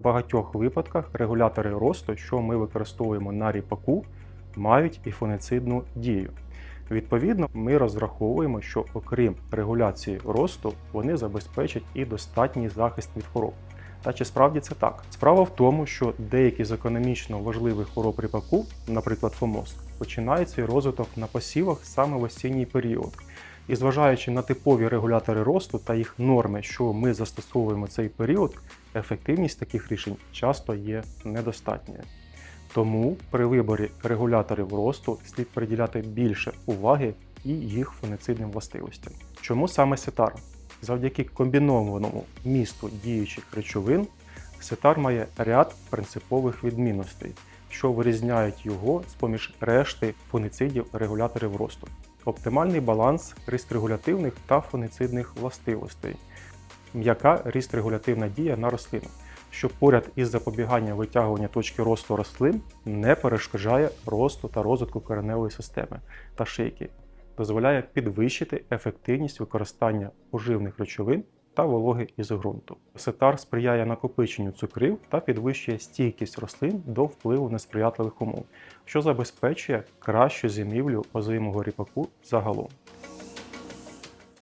В багатьох випадках регулятори росту, що ми використовуємо на ріпаку, мають і фунгіцидну дію. Відповідно, ми розраховуємо, що окрім регуляції росту, вони забезпечать і достатній захист від хвороб. Та чи справді це так? Справа в тому, що деякі з економічно важливих хвороб ріпаку, наприклад, фомоз, починають свій розвиток на посівах саме в осінній період. І зважаючи на типові регулятори росту та їх норми, що ми застосовуємо цей період, ефективність таких рішень часто є недостатньою. Тому при виборі регуляторів росту слід приділяти більше уваги і їх фунгіцидним властивостям. Чому саме сетар? Завдяки комбінованому місту діючих речовин сетар має ряд принципових відмінностей, що вирізняють його з поміж решти фунгіцидів регуляторів росту. Оптимальний баланс рістрегулятивних та фуницидних властивостей, м'яка рістрегулятивна дія на рослину, що поряд із запобіганням витягування точки росту рослин не перешкоджає росту та розвитку кореневої системи та шийки, дозволяє підвищити ефективність використання поживних речовин та вологи із ґрунту. Сетар сприяє накопиченню цукрів та підвищує стійкість рослин до впливу несприятливих умов, що забезпечує кращу зимівлю озимого ріпаку загалом.